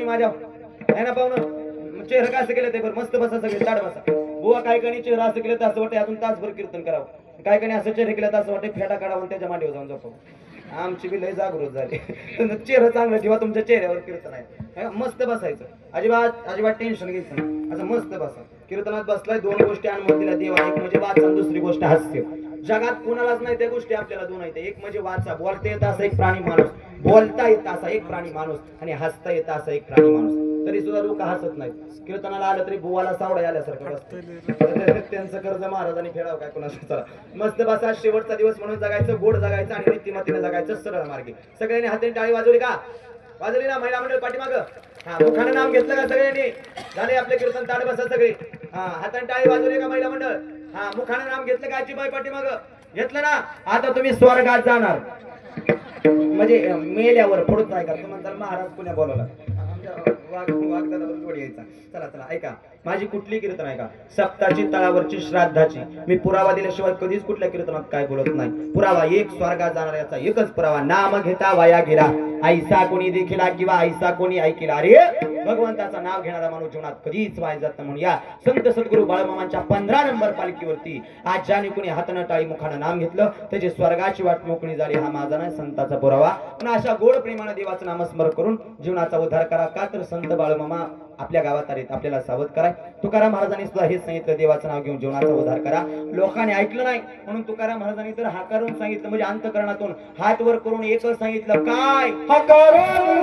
कोणी माझ्या आहे ना पाहुणं? चेहरा काय असं केलं ते बरं? मस्त बसा सगळे ताड बसा. बुवा काय कणी चेहरा असं केलं तर असं वाटतं अजून तासभर कीर्तन करावं. काय कणी असं चेहरे केलं तर असं वाटतं फेटा काढावं त्याच्या मांडीवर जाऊन जातो आमची बी लय जागृत झाली. तुमचं चेहरा चांगला ठेवा तुमच्या चेहऱ्यावर कीर्तन आहे. मस्त बसायचं. अजिबात अजिबात टेन्शन घ्यायचं नाही. असं मस्त बसा. कीर्तनात बसलाय दोन गोष्टी अनुभव दिल्या देवा एक म्हणजे वाचन दुसरी गोष्ट हास्य. जगात कुणालाच नाही त्या गोष्टी आपल्याला दोन आहेत. एक म्हणजे वाचा. बोलता येत असा एक प्राणी माणूस. बोलता येत असा एक प्राणी माणूस आणि हसता येत असा एक प्राणी माणूस. तरी सुद्धा लोक हसत नाहीत. कीर्तनाला आलं तरी बुवाला सावडा आल्यासारखं त्यांचं कर्ज महाराजांनी फेडावं काय कोणाचं? चला. मस्त बसा. शेवटचा दिवस म्हणून जगायचं गोड जगायचं आणि नीतिमतीने जगायचं सरळ मार्गे. सगळ्यांनी हाताने टाळी वाजवली का? वाजवली ना महिला मंडळ पाठीमाग. हा मुखाने नाम घेतलं का सगळ्यांनी? झाले आपले कीर्तन ताड बसा सगळे. हा हाताने टाळी वाजवली का महिला मंडळ? हा मुखाने नाम घेतलं का आजीबाई पाठीमाग? घेतलं ना? आता तुम्ही स्वर्गात जाणार. म्हणजे मेल्यावर पुढत नाही का तुम्ही म्हणताल महाराज पुण्या बोलवला. आमच्या वाघ यायचा. चला चला ऐका. माझी कुठली कीर्तन ऐका सप्ताची तळावरची श्राद्धाची. मी पुरावा दिल्याशिवाय कधीच कुठल्या कीर्तनात काय बोलत नाही. पुरावा एक स्वर्गात जाणार याचा एकच पुरावा. नाम घेता वाया गेला ऐसा कोणी देखील किंवा ऐसा कोणी ऐकिला? अरे भगवंताचा नाव घेणारा माणूस जीवनात कधीच वाया जात म्हणून या संत सद्गुरु बाळमामांच्या पंधरा नंबर पालखीवरती आज ज्याने कोणी हातानं टाळी मुखानं नाम घेतलं त्याची स्वर्गाची वाट मोकळी झाली. हा माझा नाही संताचा पुरावा. पण अशा गोड प्रेमानं देवाचं नामस्मरण करून जीवनाचा उद्धार करा. का तर संत बाळमामा आपल्या गावात आलेत आपल्याला सावध कराय. तुकाराम महाराजांनी सुद्धा हे सांगितलं देवाचं नाव घेऊन जीवनाचा उद्धार करा. लोकांनी ऐकलं नाही म्हणून तुकाराम महाराजांनी तर हाकारून सांगितलं म्हणजे अंतकरणातून हात वर करून एकच सांगितलं काय? हकारून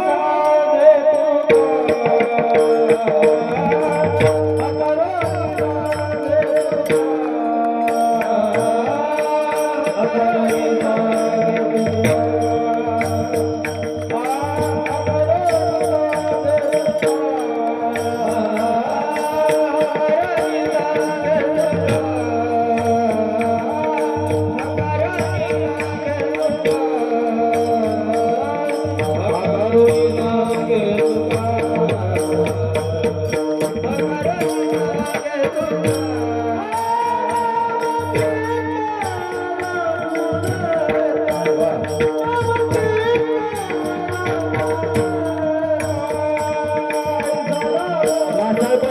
Hasta el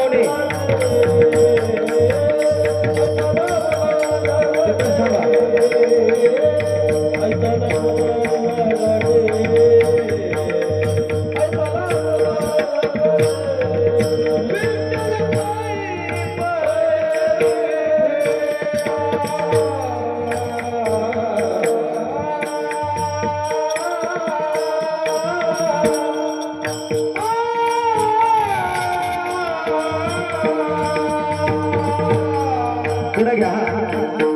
Good night.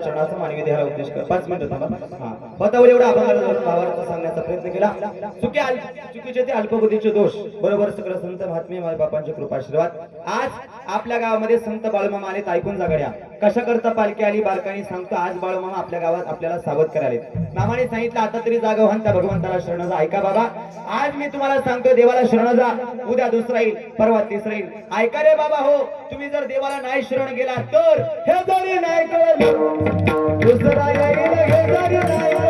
चरणाचा मानवी देहाला उद्देश कर. पाच मिनिटं थांबा. हा. बतावली एवढा अभंगाला धरून भावार्थ सांगण्याचा प्रयत्न केला. चुकी चुकीचे ते अल्पबुद्धीचे दोष. बरोबर सगळं संत महात्मे माय बापांचे कृपाशीर्वाद. आज आपल्या गावामध्ये संत बाळमामा आलेत ऐकून जागड्या कशा करता पालखी आली बालकानी सांगतो आज बाळमामा आपल्या गावात आपल्याला सावध करायला मामाने सांगितलं आता तरी जागा व्हा त्या भगवंताला शरण जा. ऐका बाबा आज मी तुम्हाला सांगतो देवाला शरण जा. उद्या दुसरा येईल परवा तिसरा येईल. ऐका रे बाबा हो. तुम्ही जर देवाला नाही शरण गेला तर हे जरी नाही कळलं दुसरा येईल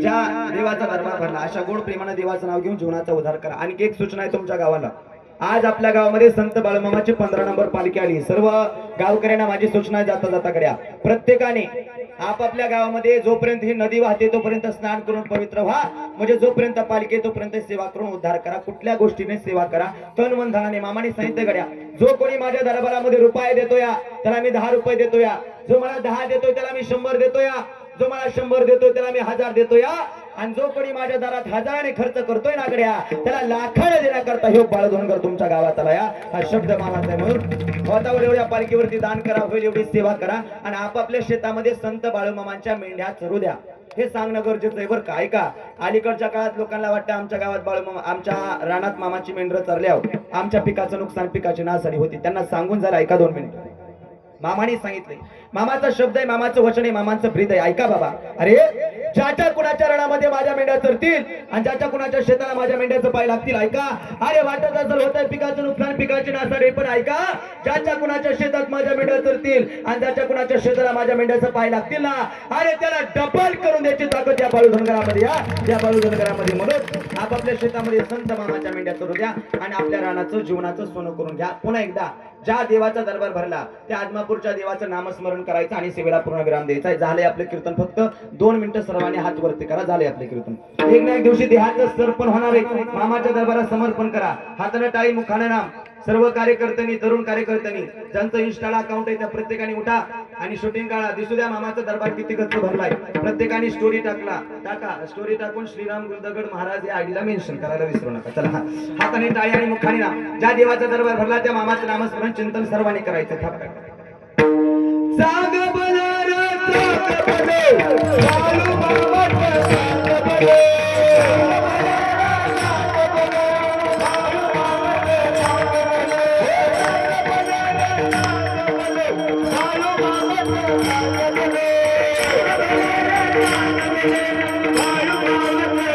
ज्या देवाचा दरबार भरला अशा गोड प्रेमाने देवाचं नाव घेऊन जीवनाचा उद्धार करा. आणखी एक सूचना आहे तुमच्या गावाला. आज आपल्या गावामध्ये संत बाळमामाची पंधरा नंबर पालखी आली. सर्व गावकऱ्यांना माझी सूचना जाता जाता कड्या प्रत्येकाने आपापल्या गावामध्ये जोपर्यंत ही नदी वाहते तोपर्यंत स्नान करून पवित्र व्हा. म्हणजे जोपर्यंत पालखी तोपर्यंत सेवा करून उद्धार करा. कुठल्या गोष्टीने सेवा करा. तन मन धनाने मामाने सांगितलं गड्या. जो कोणी माझ्या दरबारामध्ये रुपये देतो या त्याला मी दहा रुपये देतो या जो मला दहा देतोय त्याला मी शंभर देतो या जो मला शंभर देतोय त्याला मी हजार देतो या आणि जो कोणी माझ्या दारात हजाराने खर्च करतोय ना गड्या त्याला लाखाने देण्याकरता हे बाळधोणकर तुमच्या गावात आला या हा शब्द मामाचा आहे म्हणून. स्वतःवर एवढ्या पालखीवरती दान करा होईल एवढी सेवा करा. आणि आपापल्या शेतामध्ये संत बाळूमामांच्या मेंढ्या चरू द्या. हे सांगणं गरजेचं आहे बरं का? अलीकडच्या काळात लोकांना वाटतं आमच्या गावात बाळूमामा आमच्या रानात मामाची मेंढरं चरल्यावर आमच्या पिकाचं नुकसान पिकाची नासाडी होती. त्यांना सांगून झालं ऐका दोन मिनिटं. मामाने सांगितले मामाचा शब्द आहे मामाचं वचन आहे मामांचं प्रीत आहे. ऐका बाबा. अरे ज्याच्या कुणाच्या रणामध्ये माझ्या मेंढ्या चरतील आणि ज्याच्या कुणाच्या शेताला माझ्या मेंढ्याचं पाय लागतील ऐका. अरे वाटत असेल होत आहे पिकाचं नुकसान पिकाची नासाडे पण ऐका. ज्याच्या कुणाच्या शेतात माझ्या मेंढ्या चरतील आणि ज्याच्या कुणाच्या शेताला माझ्या मेंढ्याचं पाय लागतील ना. अरे त्याला डबल करून द्यायची ताकद या बाळू धनगरामध्ये या. या बाळू धनगरामध्ये म्हणून आपापल्या शेतामध्ये संत मामाच्या मेंढ्या करू द्या आणि आपल्या रानाचं जीवनाचं सोनं करून घ्या. पुन्हा एकदा ज्या देवाचा दरबार भरला त्या आदमापूरच्या देवाचं नामस्मरण करायचं आणि सेवेला पूर्णविराम द्यायचा झालंय आपलं कीर्तन फक्त दोन मिनिटं सर्वांनी हात वरती करा. झालंय आपलं कीर्तन. एक ना एक दिवशी देहाचं सर्पण होणार आहे. मामाच्या दरबारात समर्पण करा. हाताने टाळी मुखाने नाम सर्व कार्यकर्त्यांनी तरुण कार्यकर्त्यांनी ज्यांचं इंस्टाला अकाउंट आहे त्या प्रत्येकाने उठा आणि शूटिंग काढा. दिसू द्या मामाचा दरबार किती गच्च भरलाय. प्रत्येकाने स्टोरी टाकला. टाका. स्टोरी टाकून श्रीराम गुरुदगड महाराज या आईला मेन्शन करायला विसरू नका. चला हाताने टाळी आणि मुखाने ना. ज्या देवाचा दरबार भरला त्या मामाचं नामस्मरण चिंतन सर्वांनी करायचं. थाप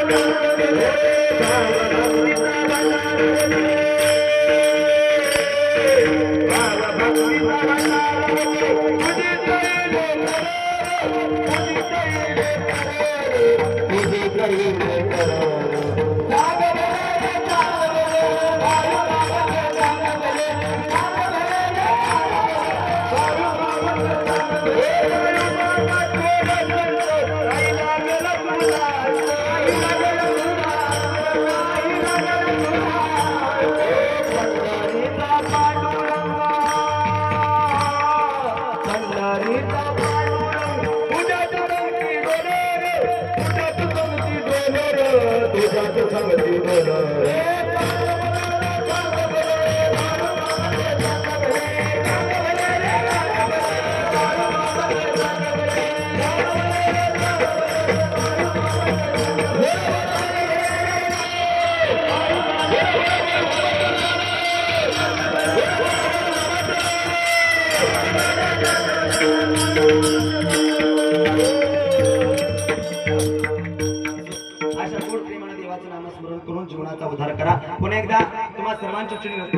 टाका. जाग तुम्हा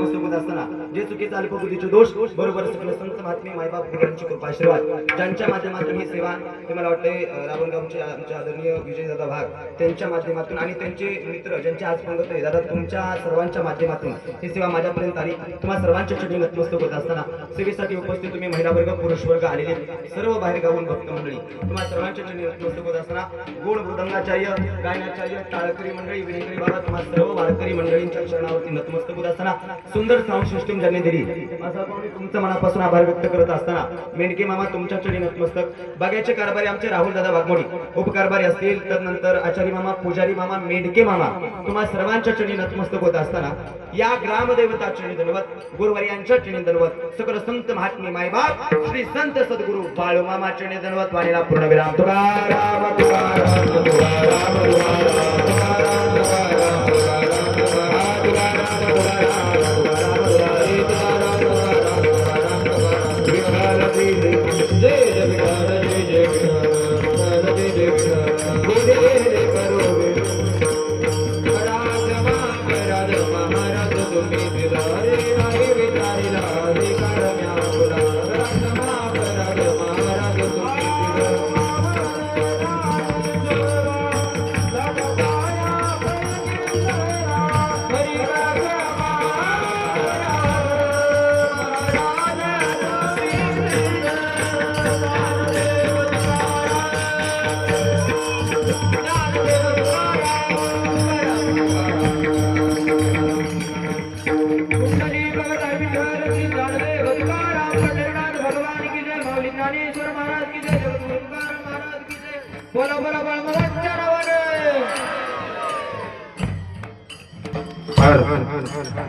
जे चुकीचे अल्पबुद्धीचे दोष बरोबर सगळं संत महात्मे मायबाप गुरुंची कृपा आशीर्वाद. ज्यांच्या माध्यमातून ही सेवा हे मला वाटते रावणगावचे आमचे आदरणीय विजय दादा भाग त्यांच्या माध्यमातून आणि त्यांचे मित्र ज्यांचे आज पंगत आहे दादा तुमच्या सर्वांच्या माध्यमातून ही सेवा माझ्यापर्यंत आली. तुम्हा सर्वांच्या चरणी नतमस्तक होत असताना सेवेसाठी उपस्थित तुम्ही महिला वर्ग पुरुष वर्ग आलेले सर्व बाहेर गावून भक्त मंडळी तुम्हा सर्वांच्या चरणी नतमस्तक होत असताना गोड मृदंगाचार्य गायनाचार्य टाळकरी मंडळी विनेकरी बाबा तुम्हा सर्व वारकरी मंडळींच्या चरणावरती नतमस्तक होत असताना सुंदर साऊंड सिस्टीम ज्यांनी दिली. असं आपण तुमचं मनापासून आभार व्यक्त करत असताना मेंढके मामा तुमच्या चरणी नतमस्तक बागेचे कारभारी आमचे राहुल दादा वाघमोडी. उपकारभारी असतील तदनंतर आचारी मामा पुजारी मामा मेंढके मामा. तुम्हा सर्वांच्या चरणी नतमस्तक होत असताना या ग्रामदेवता चणी धन्यवाद गुरुवारी यांच्या चणी धन्यवाद सकल संत महात्मे मायबाप श्री संत सद्गुरु बाळू मामा चणी धन्यवाद वाणीला पूर्ण विराम. तुकाराम तुकाराम तुकाराम तुकाराम तुकाराम.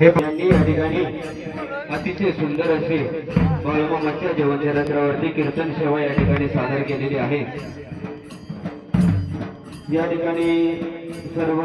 हे यांनी या ठिकाणी अतिशय सुंदर असे बाळमामाच्या जेवण कीर्तन सेवा या ठिकाणी सादर केलेली आहे. या ठिकाणी सर्व